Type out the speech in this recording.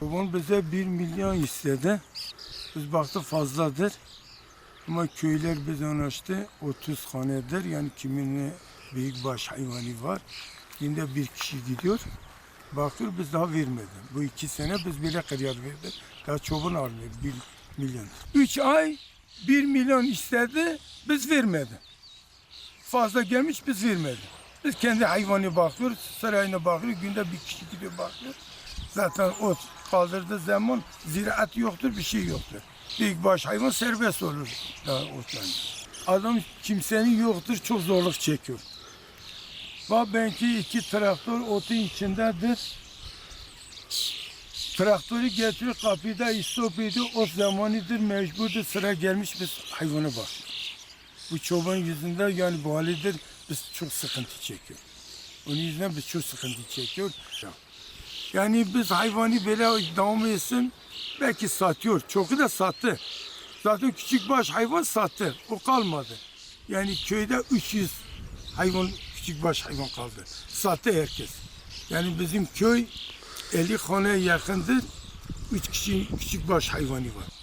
Babam bize bir milyon istedi. Biz baktık fazladır. Ama köyler biz anlaştı 30 hanedir. Yani kimin büyük baş hayvanı var. Yine bir kişi gidiyor. Bakıyor biz daha vermedik. Bu iki sene biz bile kıryat verdik. Daha çoban almıyor. Bir milyon. Üç ay bir milyon istedi. Biz vermedik. Fazla gelmiş biz vermedik. Biz kendi hayvanı bakıyoruz. Sarayına bakıyoruz. Günde bir kişi gidiyor bakıyor. Zaten ot kaldırdığı zaman ziraat yoktur, bir şey yoktur. Büyükbaş hayvan serbest olur daha otlanır. Adam kimsenin yoktur, çok zorluk çekiyor. Bak belki iki traktör otun içindedir. Traktörü getiriyor kapıda istop ediyor. O zamanıdır mecburdur sıra gelmiş biz hayvana bakıyoruz. Bu çoban yüzünden yani bu halidir biz çok sıkıntı çekiyor. Onun yüzünden biz çok sıkıntı çekiyor. Yani biz hayvanı böyle devam etsin belki satıyor. Çoku da sattı. Zaten küçük baş hayvan sattı. O kalmadı. Yani köyde 300 hayvan küçük baş hayvan kaldı. Sattı herkes. Yani bizim köy 50 haneye yakındır. 3 kişi küçük baş hayvanı var.